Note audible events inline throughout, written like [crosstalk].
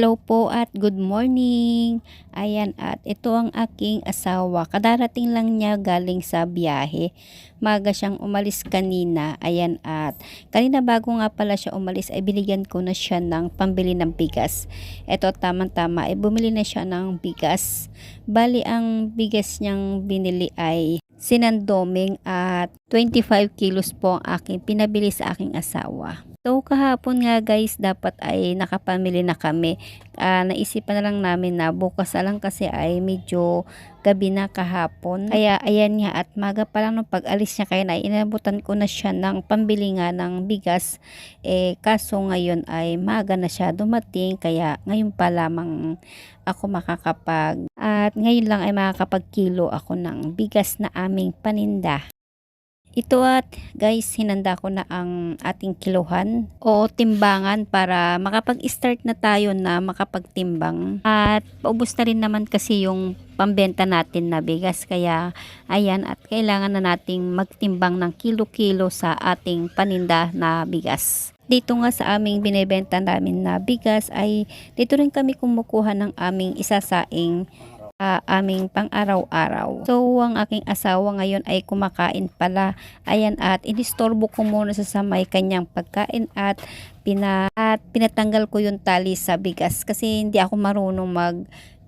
Hello po at good morning. Ayan at ito ang aking asawa. Kadarating lang niya galing sa biyahe. Maga siyang umalis kanina. Ayan at kanina bago nga pala siya umalis ay binigyan ko na siya ng pambili ng bigas. Ito tamang-tama ay bumili na siya ng bigas. Bali ang bigas niyang binili ay sinandoming at 25 kilos po ang aking pinabili sa aking asawa. So kahapon nga guys, dapat ay nakapamili na kami. Ah, naisipan na lang namin na bukas na lang kasi ay medyo gabi na kahapon. Kaya ayan nga at maga pa lang nung pag-alis niya kaya na inabutan ko na siya ng pambili nga ng bigas. Eh kaso ngayon ay maga na siya dumating kaya ngayon pa lamang ako makakapag at ngayon lang ay makakapagkilo ako ng bigas na aming paninda. Ito at guys, hinanda ko na ang ating kiluhan o timbangan para makapag-start na tayo na makapagtimbang. At paubos na rin naman kasi yung pambenta natin na bigas. Kaya ayan at kailangan na nating magtimbang ng kilo-kilo sa ating paninda na bigas. Dito nga sa aming binebenta namin na bigas ay dito rin kami kumukuha ng aming isasaing uh, aming pang-araw-araw. So, ang aking asawa ngayon ay kumakain pala. Ayan at inistorbo ko muna sa samay kanyang pagkain at pina, at pinatanggal ko yung tali sa bigas kasi hindi ako marunong mag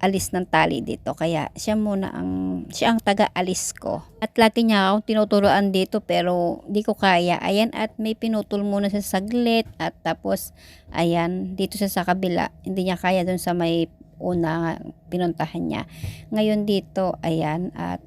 alis ng tali dito kaya siya muna ang siya ang taga-alis ko at lagi niya akong tinuturoan dito pero di ko kaya ayan at may pinutol muna sa saglit at tapos ayan dito siya sa kabila hindi niya kaya dun sa may una pinuntahan niya. Ngayon dito, ayan, at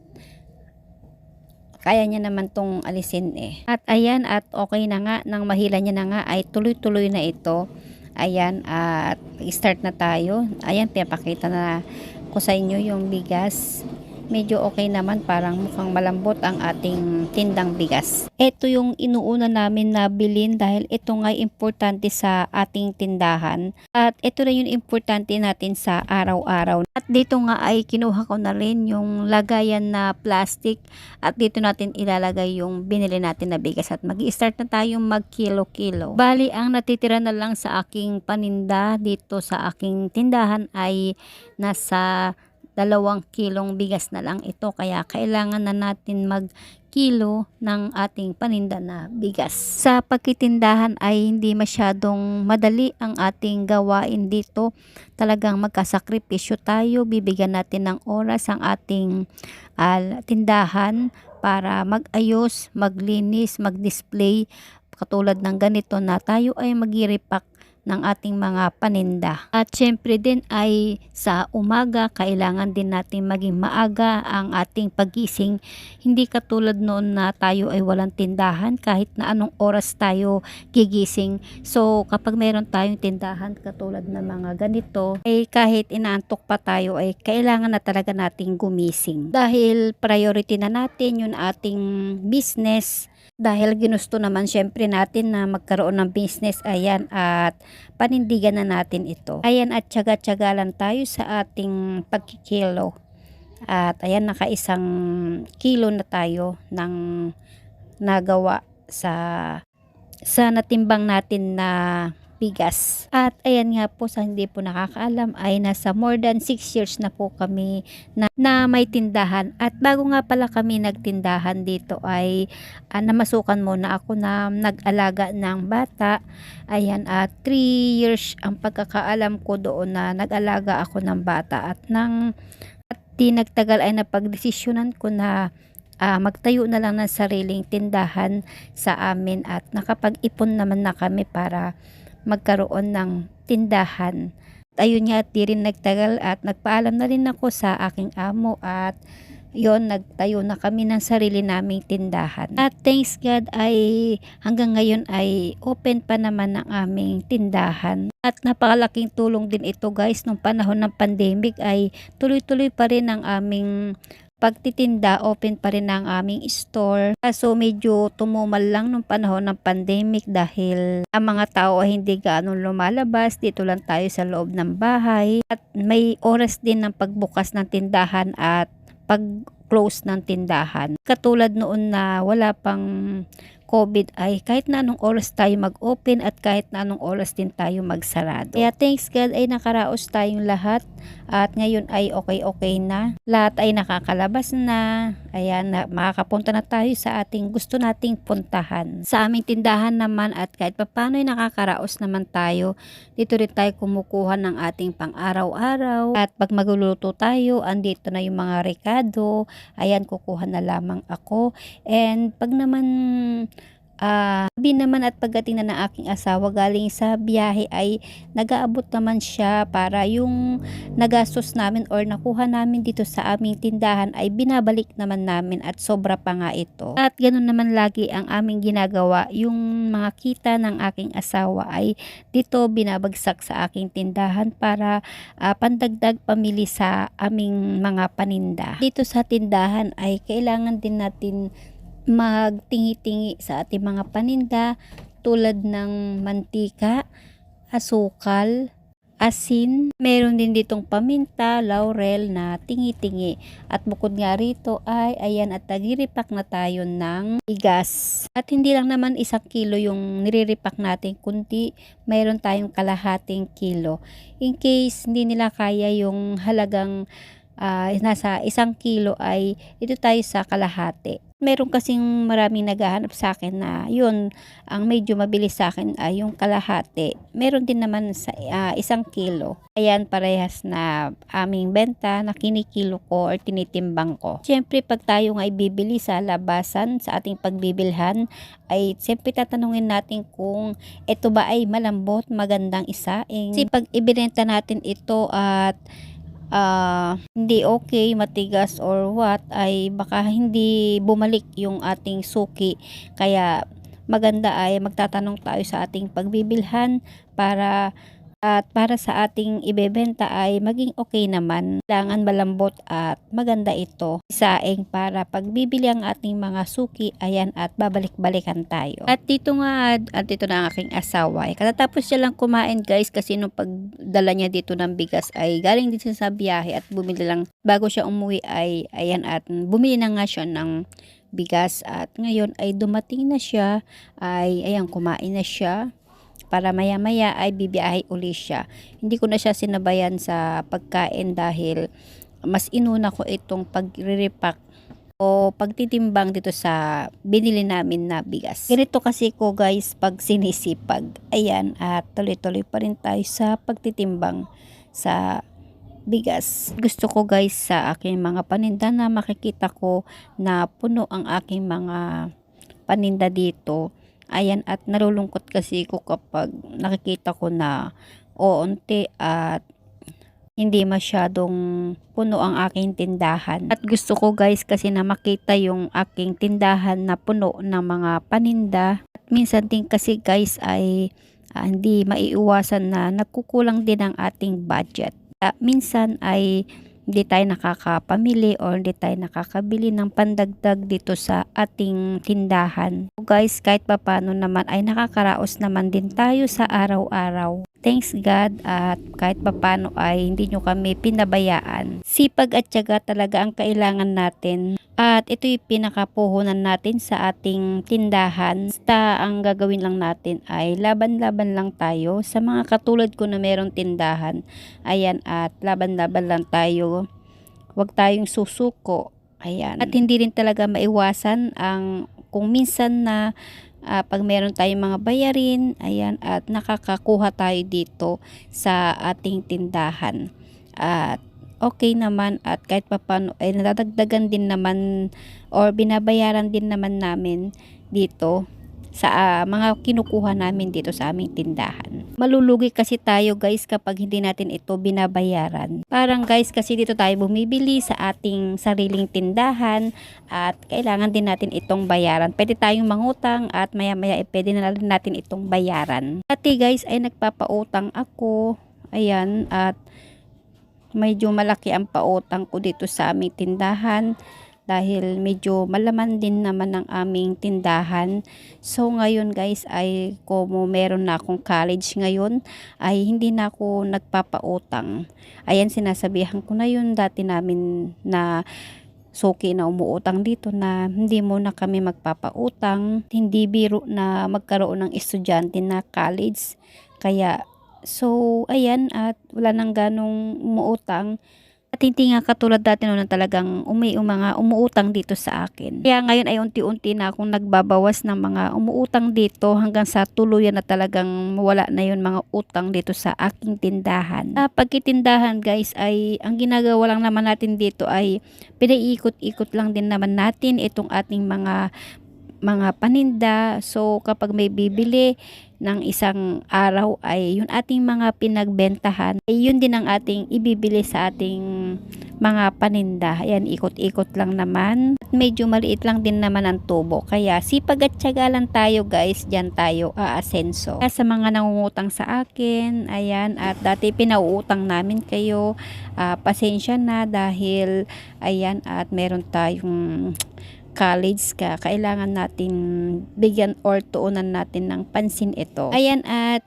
kaya niya naman tong alisin eh. At ayan, at okay na nga, nang mahila niya na nga, ay tuloy-tuloy na ito. Ayan, at start na tayo. Ayan, pinapakita na ko sa inyo yung bigas medyo okay naman parang mukhang malambot ang ating tindang bigas. Ito yung inuuna namin na bilin dahil ito nga importante sa ating tindahan at ito na yung importante natin sa araw-araw. At dito nga ay kinuha ko na rin yung lagayan na plastic at dito natin ilalagay yung binili natin na bigas at mag-start na tayong mag-kilo-kilo. Bali ang natitira na lang sa aking paninda dito sa aking tindahan ay nasa dalawang kilong bigas na lang ito kaya kailangan na natin mag kilo ng ating paninda na bigas. Sa pagkitindahan ay hindi masyadong madali ang ating gawain dito. Talagang magkasakripisyo tayo, bibigyan natin ng oras ang ating uh, tindahan para magayos, maglinis, mag-display katulad ng ganito na tayo ay magiripak ng ating mga paninda. At syempre din ay sa umaga kailangan din natin maging maaga ang ating pagising. Hindi katulad noon na tayo ay walang tindahan kahit na anong oras tayo gigising. So kapag meron tayong tindahan katulad ng mga ganito ay kahit inaantok pa tayo ay kailangan na talaga nating gumising. Dahil priority na natin yung ating business dahil ginusto naman syempre natin na magkaroon ng business ayan at panindigan na natin ito. Ayan at tsaga-tsaga lang tayo sa ating pagkikilo. At ayan nakaisang kilo na tayo ng nagawa sa sa natimbang natin na bigas. At ayan nga po sa hindi po nakakaalam ay nasa more than 6 years na po kami na, na may tindahan. At bago nga pala kami nagtindahan dito ay uh, namasukan muna ako na nag-alaga ng bata. Ayan at 3 years ang pagkakaalam ko doon na nag-alaga ako ng bata at nang at di nagtagal ay napagdesisyonan ko na uh, magtayo na lang ng sariling tindahan sa amin at nakapag-ipon naman na kami para magkaroon ng tindahan. Ayun nga at di rin nagtagal at nagpaalam na rin ako sa aking amo at yon nagtayo na kami ng sarili naming tindahan. At thanks God ay hanggang ngayon ay open pa naman ang aming tindahan. At napakalaking tulong din ito guys nung panahon ng pandemic ay tuloy-tuloy pa rin ang aming pagtitinda, open pa rin ang aming store. Kaso medyo tumumal lang nung panahon ng pandemic dahil ang mga tao ay hindi gaano lumalabas. Dito lang tayo sa loob ng bahay. At may oras din ng pagbukas ng tindahan at pag close ng tindahan. Katulad noon na wala pang COVID ay kahit na anong oras tayo mag-open at kahit na anong oras din tayo magsarado. Kaya thanks God ay nakaraos tayong lahat at ngayon ay okay-okay na. Lahat ay nakakalabas na. Ayan, na, makakapunta na tayo sa ating gusto nating puntahan. Sa aming tindahan naman at kahit papano nakakaraos naman tayo. Dito rin tayo kumukuha ng ating pang-araw-araw. At pag magluluto tayo, andito na yung mga rekado. Ayan, kukuha na lamang ako. And pag naman Ah, sabi naman at pagdating na ng aking asawa galing sa biyahe ay nag-aabot naman siya para yung nagastos namin or nakuha namin dito sa aming tindahan ay binabalik naman namin at sobra pa nga ito. At ganun naman lagi ang aming ginagawa. Yung mga kita ng aking asawa ay dito binabagsak sa aking tindahan para ah, pandagdag pamili sa aming mga paninda. Dito sa tindahan ay kailangan din natin magtingi-tingi sa ating mga paninda tulad ng mantika, asukal, asin. Meron din ditong paminta, laurel na tingi-tingi. At bukod nga rito ay ayan at nagiripak na tayo ng bigas. At hindi lang naman isang kilo yung niriripak natin kundi mayroon tayong kalahating kilo. In case hindi nila kaya yung halagang ah, nasa isang kilo ay ito tayo sa kalahati. Meron kasing maraming naghahanap sa akin na yun, ang medyo mabilis sa akin ay yung kalahati. Meron din naman sa ah, isang kilo. Ayan, parehas na aming benta na kinikilo ko or tinitimbang ko. Siyempre, pag tayo nga ibibili sa labasan, sa ating pagbibilhan, ay siyempre tatanungin natin kung ito ba ay malambot, magandang isaing. Kasi pag ibinenta natin ito at ah, hindi okay, matigas or what, ay baka hindi bumalik yung ating suki. Kaya maganda ay magtatanong tayo sa ating pagbibilhan para at para sa ating ibebenta ay maging okay naman. Kailangan malambot at maganda ito. Isaing para pagbibili ang ating mga suki, ayan at babalik-balikan tayo. At dito nga, at dito na ang aking asawa. Eh, katatapos siya lang kumain guys kasi nung pagdala niya dito ng bigas ay galing din sa biyahe at bumili lang bago siya umuwi ay ayan at bumili na nga siya ng bigas at ngayon ay dumating na siya ay ayan kumain na siya para maya maya ay bibiyahe uli siya. Hindi ko na siya sinabayan sa pagkain dahil mas inuna ko itong pagre-repack o pagtitimbang dito sa binili namin na bigas. Ganito kasi ko guys pag sinisipag. Ayan at tuloy-tuloy pa rin tayo sa pagtitimbang sa bigas. Gusto ko guys sa aking mga paninda na makikita ko na puno ang aking mga paninda dito. Ayan at nalulungkot kasi ko kapag nakikita ko na oonti at hindi masyadong puno ang aking tindahan. At gusto ko guys kasi na makita yung aking tindahan na puno ng mga paninda. At minsan din kasi guys ay ah, hindi maiiwasan na nagkukulang din ang ating budget. Ah, minsan ay hindi tayo nakakapamili or hindi tayo nakakabili ng pandagdag dito sa ating tindahan. So guys, kahit papano naman ay nakakaraos naman din tayo sa araw-araw. Thanks God at kahit papano ay hindi nyo kami pinabayaan. Sipag at tiyaga talaga ang kailangan natin. At ito yung pinakapuhunan natin sa ating tindahan. Basta ang gagawin lang natin ay laban-laban lang tayo. Sa mga katulad ko na merong tindahan, ayan at laban-laban lang tayo. Huwag tayong susuko. Ayan. At hindi rin talaga maiwasan ang kung minsan na ah, pag meron tayong mga bayarin, ayan, at nakakakuha tayo dito sa ating tindahan. At okay naman at kahit papano ay nadadagdagan din naman or binabayaran din naman namin dito sa ah, mga kinukuha namin dito sa aming tindahan. Malulugi kasi tayo guys kapag hindi natin ito binabayaran. Parang guys kasi dito tayo bumibili sa ating sariling tindahan at kailangan din natin itong bayaran. Pwede tayong mangutang at maya maya eh, pwede na natin itong bayaran. Pati guys ay nagpapautang ako. Ayan at medyo malaki ang pautang ko dito sa aming tindahan dahil medyo malaman din naman ang aming tindahan. So ngayon guys ay kung meron na akong college ngayon ay hindi na ako nagpapautang. Ayan sinasabihan ko na yun dati namin na suki na umuutang dito na hindi muna kami magpapautang. Hindi biro na magkaroon ng estudyante na college. Kaya, so, ayan, at wala nang ganong umuutang. At hindi nga katulad dati noon talagang umi mga umuutang dito sa akin. Kaya ngayon ay unti-unti na akong nagbabawas ng mga umuutang dito hanggang sa tuluyan na talagang wala na yun mga utang dito sa aking tindahan. Sa pagkitindahan guys ay ang ginagawa lang naman natin dito ay pinaiikot-ikot lang din naman natin itong ating mga mga paninda. So kapag may bibili ng isang araw ay yung ating mga pinagbentahan ay yun din ang ating ibibili sa ating mga paninda. Ayan, ikot-ikot lang naman. At medyo maliit lang din naman ang tubo. Kaya sipag at tiyaga lang tayo guys, dyan tayo aasenso. Kaya sa mga nangungutang sa akin, ayan, at dati pinauutang namin kayo, ah, pasensya na dahil, ayan, at meron tayong college ka, kailangan natin bigyan or tuunan natin ng pansin ito. Ayan at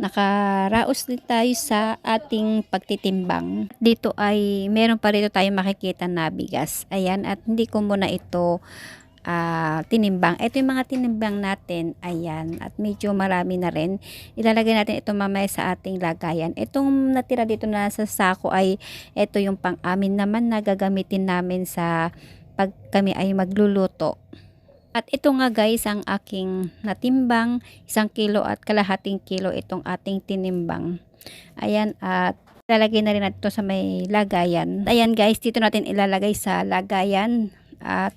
nakaraos din tayo sa ating pagtitimbang. Dito ay meron pa rito tayong makikita na bigas. Ayan at hindi ko muna ito ah, tinimbang. Ito yung mga tinimbang natin. Ayan. At medyo marami na rin. Ilalagay natin ito mamaya sa ating lagayan. Itong natira dito na sa sako ay ito yung pang-amin naman na gagamitin namin sa pag kami ay magluluto. At ito nga guys ang aking natimbang, isang kilo at kalahating kilo itong ating tinimbang. Ayan at ilalagay na rin natin ito sa may lagayan. Ayan guys, dito natin ilalagay sa lagayan at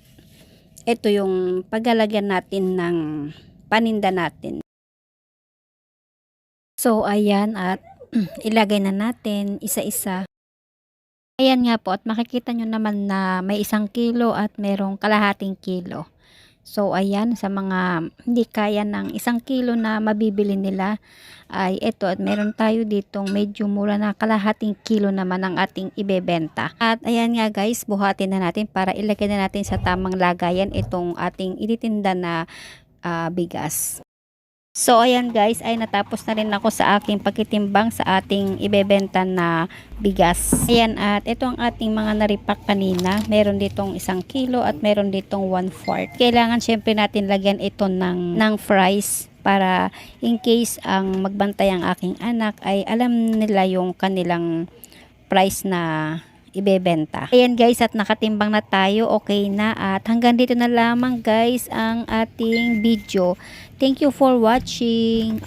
ito yung paglalagyan natin ng paninda natin. So ayan at [clears throat] ilagay na natin isa-isa. Ayan nga po at makikita nyo naman na may isang kilo at merong kalahating kilo. So ayan sa mga hindi kaya ng isang kilo na mabibili nila ay ito at meron tayo ditong medyo mura na kalahating kilo naman ang ating ibebenta. At ayan nga guys buhatin na natin para ilagay na natin sa tamang lagayan itong ating ititinda na ah, bigas. So ayan guys ay natapos na rin ako sa aking pagkitimbang sa ating ibebenta na bigas. Ayan at ito ang ating mga naripak kanina. Meron ditong isang kilo at meron ditong one fourth. Kailangan syempre natin lagyan ito ng, ng fries para in case ang magbantay ang aking anak ay alam nila yung kanilang price na ibebenta. Ayan guys at nakatimbang na tayo. Okay na at hanggang dito na lamang guys ang ating video. Thank you for watching.